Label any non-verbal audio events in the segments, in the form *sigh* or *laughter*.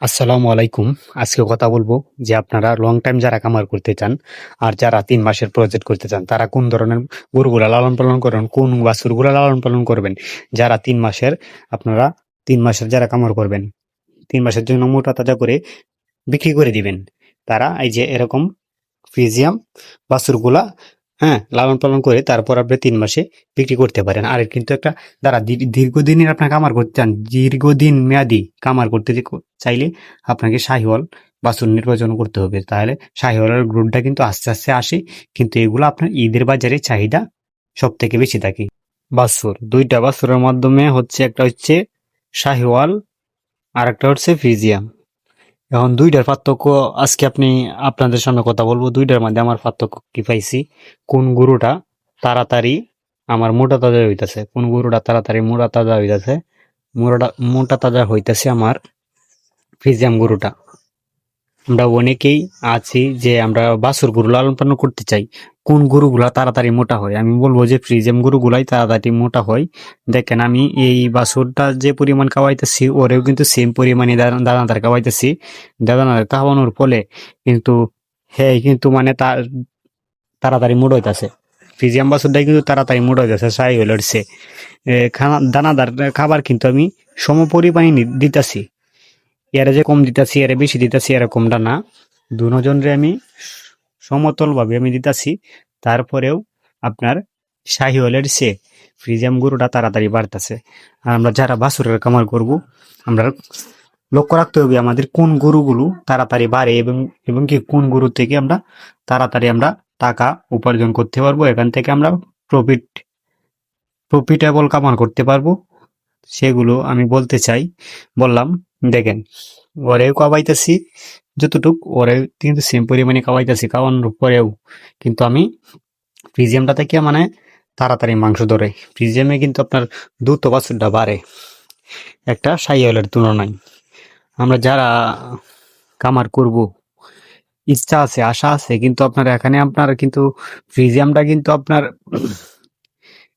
আসসালামু আলাইকুম। আজকে কথা বলব যে আপনারা লং টাইম যারা কামার করতে চান আর যারা তিন মাসের প্রজেক্ট করতে চান, তারা কোন ধরনের গরুগুলা লালন পালন করবেন, কোন বাছুরগুলা লালন পালন করবেন, যারা তিন মাসের আপনারা তিন মাসের যারা কামার করবেন, তিন মাসের জন্য মোটা তাজা করে বিক্রি করে দিবেন। তারা এই যে এরকম ফ্রিজিয়াম বাছুরগুলা হ্যাঁ লালন পালন করে তারপর আপনি তিন মাসে বিক্রি করতে পারেন। আর কিন্তু একটা দীর- দীর্ঘদিনের আপনার কামার করতে চান, দীর্ঘদিন মেয়াদি কামার করতে চাইলে আপনাকে শাহিওয়াল বাছুর নির্বাচন করতে হবে। তাহলে শাহিওয়ালের গ্রুপটা কিন্তু আস্তে আস্তে আসে, কিন্তু এগুলো আপনার ঈদের বাজারে চাহিদা সব থেকে বেশি থাকে। বাছুর দুইটা বাছুরের মাধ্যমে হচ্ছে একটা হচ্ছে শাহিওয়াল আর একটা হচ্ছে ফ্রিজিয়াম। এখন দুইটার পার্থক্য, আজকে আপনি আপনাদের সামনে কথা বলব। দুইটার মধ্যে আমার পার্থক্য কি পাইছি? কোন গরুটা তাড়াতাড়ি আমার মোটা তাজা হইতেছে? কোন গরুটা তাড়াতাড়ি মোটা তাজা হইতেছে? মোটা মোটা তাজা হইতেছে আমার ফিজিয়াম গরুটা। আমরা অনেকেই আছি যে আমরা বাছুর গরু লালন পালন করতে চাই। কোন গরুগুলা তাড়াতাড়ি মোটা হয়? আমি বলব যে ফ্রিজিয়াম গরুগুলাই তাড়াতাড়ি মোটা হয়। দেখেন, আমি এই বাছুরটা যে পরিমাণ খাওয়াইতেছি, ওরেও কিন্তু সেম পরিমাণে দানা- দানাদার খাওয়াইতেছি। দানাদার খাওয়ানোর ফলে কিন্তু হ্যাঁ কিন্তু মানে তার তাড়াতাড়ি মোট হইতাছে। ফ্রিজিয়াম বাছুরটাই কিন্তু তাড়াতাড়ি মোট হইতাছে, সাই হইলছে খানা, দানাদার খাবার কিন্তু আমি সম পরিমাণে দিতাছি। এরা যে কম দিতাছি এরা বেশি দিতাছি এরকমটা না। দুজনরে আমি সমতল ভাবে আমি দিতাছি। তারপরেও আপনার শাহিওয়ালের সে ফ্রিজিয়াম গরুটা তাড়াতাড়ি বাড়তেছে। আর আমরা যারা বাছুরের কামার করব, আমরা লক্ষ্য রাখতে হবে আমাদের কোন গরুগুলো তাড়াতাড়ি বাড়ে এবং এবং কি কোন গরু থেকে আমরা তাড়াতাড়ি আমরা টাকা উপার্জন করতে পারব, এখান থেকে আমরা প্রফিট প্রফিটেবল কামার করতে পারব। সেগুলো আমি বলতে চাই, বললাম দেখেন, ওরেও খাওয়াইতেছি যতটুক ওরে কিন্তু সেম পরিমাণে খাওয়াইতেছি খাওয়ানোর পরেও কিন্তু আমি প্রিজিয়ামটা থেকে মানে তাড়াতাড়ি মাংস ধরে। প্রিজিয়ামে কিন্তু আপনার দ্রুত বাছুরটা বাড়ে একটা সাইওয়ালের তুলনায়। আমরা যারা কামার করব, ইচ্ছা আছে, আশা আছে, কিন্তু আপনার এখানে আপনার কিন্তু ফ্রিজিয়ামটা কিন্তু আপনার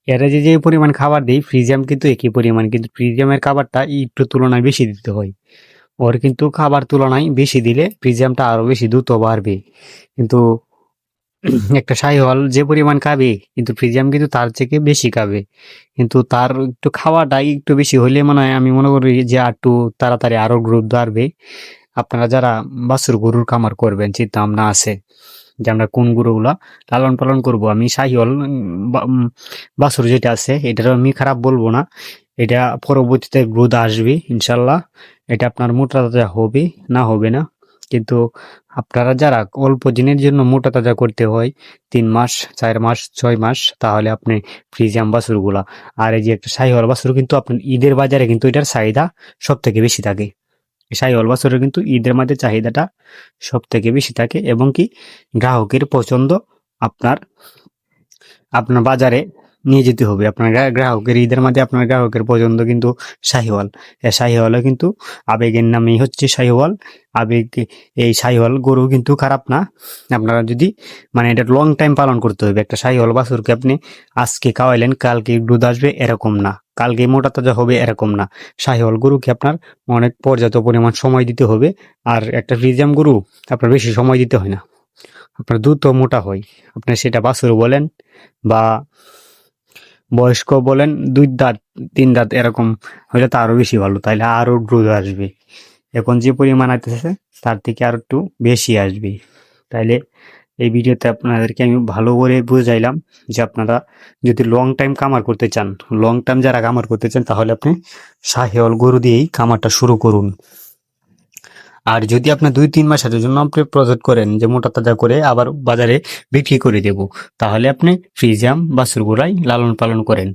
এরা যে যে পরিমাণ খাবার দেই ফ্রিজিয়াম কিন্তু একই পরিমাণ, কিন্তু ফ্রিজিয়ামের খাবারটা একটু তুলনায় বেশি দিতে হয়। ওর কিন্তু খাবার তুলনায় বেশি দিলে ফ্রিজিয়ামটা আরও বেশি দ্রুত বাড়বে। কিন্তু *clears throat* একটা সাইহল যে পরিমাণ খাবে, কিন্তু ফ্রিজিয়াম কিন্তু তার থেকে বেশি খাবে। কিন্তু তার একটু খাওয়াটা একটু বেশি হলে মনে হয়, আমি মনে করি যে একটু তাড়াতাড়ি আরও গ্রোথ বাড়বে। আপনারা যারা বাছুর গরুর খামার করবেন, চিন্তা ভাবনা আছে। যে আমরা কোন গরুগুলা লালন পালন করব? আমি শাহিওয়াল বাছুর যেটা আছে এটার আমি খারাপ বলব না। এটা পরবর্তীতে গ্রোথ আসবে, ইনশাল্লাহ। এটা আপনার মোটা তাজা হবে, না হবে না। কিন্তু আপনারা যারা অল্প দিনের জন্য মোটা তাজা করতে হয়, তিন মাস, চার মাস, ছয় মাস, তাহলে আপনি ফ্রিজিয়াম বাছুরগুলা। আর এই যে একটা শাহিওয়াল বাছুর কিন্তু আপনার ঈদের বাজারে কিন্তু এটার চাহিদা সব থেকে বেশি থাকে। শাহিওয়াল বাছুরের কিন্তু ঈদের মধ্যে চাহিদাটা সব থেকে বেশি থাকে এবং কি গ্রাহকের পছন্দ আপনার আপনার বাজারে নিয়ে যেতে হবে। আপনার গ্রাহকের, ঈদের মধ্যে আপনার গ্রাহকের পছন্দ কিন্তু শাহিওয়াল। শাহিওয়ালও কিন্তু আবেগের নামেই হচ্ছে শাহিওয়াল। আবেগ, এই শাহিওয়াল গরু কিন্তু খারাপ না। আপনারা যদি মানে এটা লং টাইম পালন করতে হবে। একটা শাহিওয়াল বাছুরকে আপনি আজকে খাওয়াইলেন, কালকে দুধ আসবে এরকম না। কালকে মোটা তাজা হবে এরকম না। শাহিওয়াল গরুকে আপনার অনেক পর্যাপ্ত পরিমাণ সময় দিতে হবে। আর একটা ফ্রিজিয়াম গরু আপনার বেশি সময় দিতে হয় না। আপনার দ্রুত মোটা হয়। আপনি সেটা বাছুর বলেন বা বয়স্ক বলেন, দুই দাঁত, তিন দাঁত এরকম হলে তো আরও বেশি ভালো, তাইলে আরও গ্রোথ আসবে। এখন যে পরিমাণ আসতেছে তার থেকে আর একটু বেশি আসবে। তাইলে এই ভিডিওতে আপনাদেরকে আমি ভালো করে বুঝাইলাম যে আপনারা যদি লং টাইম কামার করতে চান লং টাইম যারা কামার করতে চান, তাহলে আপনি শাহিওয়াল গরু দিয়েই কামারটা শুরু করুন। আর যদি আপনার দুই, তিন মাসের জন্য আপনি প্রজেক্ট করেন যে মোটা তাজা করে আবার বাজারে বিক্রি করে দেব, তাহলে আপনি ফ্রিজিয়াম বা সুরগুড়াই লালন পালন করেন।